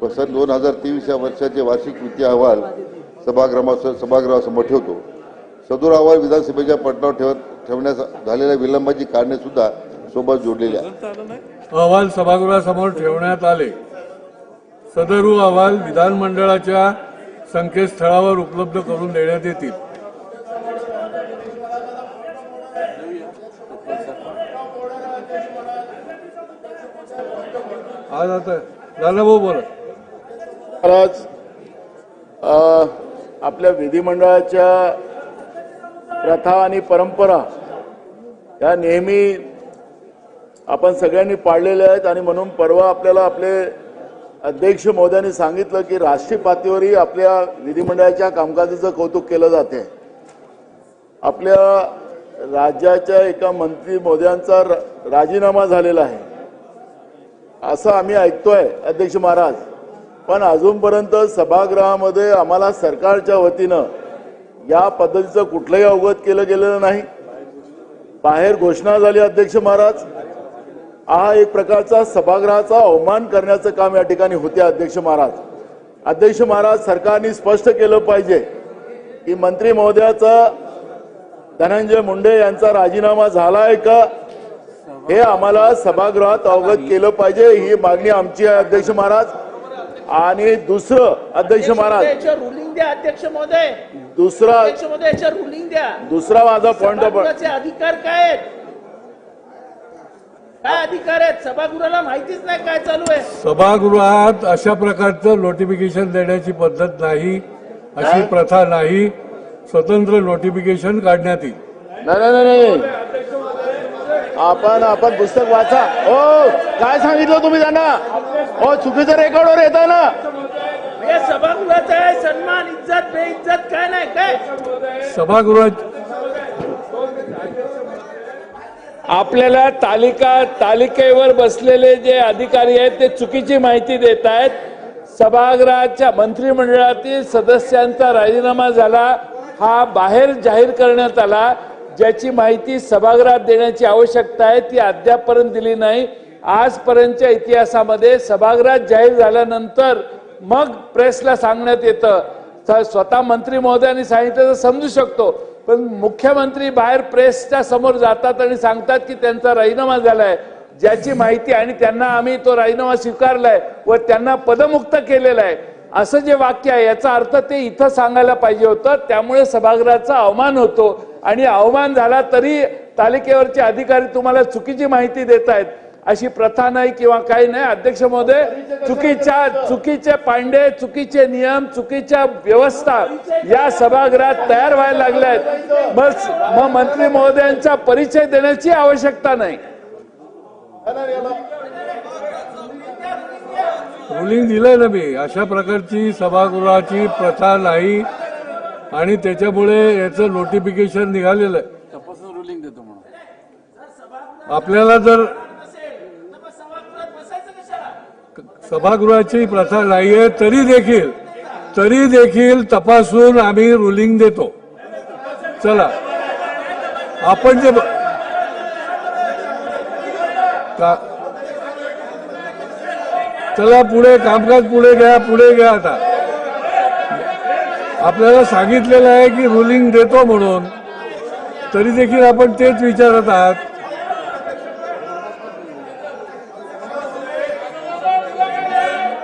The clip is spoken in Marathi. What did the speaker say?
सन दोन हजार तेवीस या वर्षाचे वार्षिक वित्तीय अहवाल सभागृहा सभागृहासमोर ठेवतो. सदर अहवाल विधानसभेच्या पटलावर ठेवत ठेवण्यास झालेल्या विलंबाची कारणे सुद्धा सोबत जोडलेली अहवाल सभागृहासमोर ठेवण्यात आले. सदरू अहवाल विधानमंडळाच्या संकेतस्थळावर उपलब्ध करून देण्यात येतील. आज आता झालं भाऊ बोला. महाराज आपल्या विधिमंडळाच्या प्रथा आणि परंपरा या नेहमी आपण सगळ्यांनी पाळलेल्या आहेत आणि म्हणून परवा आपल्याला आपले अध्यक्ष महोदयांनी सांगितलं की राष्ट्रीय पातळीवरही आपल्या विधिमंडळाच्या कामकाजाचं कौतुक केलं जाते. आपल्या राज्याच्या एका मंत्री मोद्यांचा र- राजीनामा झालेला आहे. असं आम्ही ऐकतोय अध्यक्ष महाराज. पण अजूनपर्यंत सभागृहामध्ये आम्हाला सरकारच्या वतीनं या पद्धतीचं कुठलंही अवगत केलं गेलेलं नाही. बाहेर घोषणा झाली अध्यक्ष महाराज. हा एक प्रकारचा सभागृहाचा अवमान करण्याचं काम या ठिकाणी होते अध्यक्ष महाराज. अध्यक्ष महाराज सरकारने स्पष्ट केलं पाहिजे की मंत्री महोदयाचा धनंजय मुंडे यांचा राजीनामा झालाय का? हे आम्हाला सभागृहात अवगत केलं पाहिजे. ही मागणी आमची आहे अध्यक्ष महाराज. आणि दुसरं अध्यक्ष महाराज. रुलिंग द्या अध्यक्ष महोदय. दुसरा अध्यक्ष महोदय याच्यावर रुलिंग द्या. दुसरा माझा पॉइंट सभागृहाचे अधिकार काय आहेत? काय अधिकार आहेत? सभागृहाला माहितीच नाही काय चालू आहे. सभागृहात अशा प्रकारचं नोटिफिकेशन देण्याची पद्धत नाही अशी प्रथा नाही. स्वतंत्र नोटिफिकेशन काढण्यात येईल. नाही नाही नाही, नाही. आपण आपण पुस्तक वाचा. हो काय सांगितलं तुम्ही त्यांना? हो चुकीचं रेकॉर्डवर येत आहे ना. हे सभागृहाचा आहे सन्मान इज्जत बेइज्जत काय नाही काय? सभागृहात आपल्याला तालिका तालिकेवर बसलेले जे अधिकारी आहेत ते चुकीची माहिती देत आहेत. सभागृहाच्या मंत्रिमंडळातील सदस्यांचा राजीनामा झाला. हा बाहेर जाहीर करण्यात आला. ज्याची माहिती सभागृहात देण्याची आवश्यकता आहे ती अद्यापपर्यंत दिली नाही. आजपर्यंतच्या इतिहासामध्ये सभागृहात जाहीर झाल्यानंतर मग प्रेसला सांगण्यात येतं. स्वतः मंत्री महोदयांनी सांगितलं तर समजू शकतो. पण मुख्यमंत्री बाहेर प्रेसच्या समोर जातात आणि सांगतात की त्यांचा राजीनामा झालाय. ज्याची माहिती आणि त्यांना आम्ही तो राजीनामा स्वीकारलाय व त्यांना पदमुक्त केलेला आहे. असं जे वाक्य आहे याचा अर्थ ते इथं सांगायला पाहिजे होतं. त्यामुळे सभागृहाचा अवमान होतो. आणि अवमान झाला तरी तालिकेवरचे अधिकारी तुम्हाला चुकीची माहिती देत आहेत अशी प्रथा नाही किंवा काही नाही. अध्यक्ष महोदय चुकीच्या चुकीचे पांडे चुकीचे नियम चुकीच्या व्यवस्था या सभागृहात तयार व्हायला लागल्या आहेत. मग मग मंत्री महोदयांचा परिचय देण्याची आवश्यकता नाही. रुलिंग दिलंय ना मी. अशा प्रकारची सभागृहाची प्रथा नाही आणि त्याच्यामुळे याचं नोटिफिकेशन निघालेलं आहे. आपल्याला जर सभागृहाची प्रथा नाही आहे तरी देखील तरी देखील तपासून आम्ही रुलिंग देतो. चला. आपण जे ब- का- चला पुढे कामकाज पुढे घ्या पुढे घ्या आता. आपल्याला सांगितलेलं आहे की रुलिंग देतो म्हणून तरी देखील आपण तेच विचारत आहात.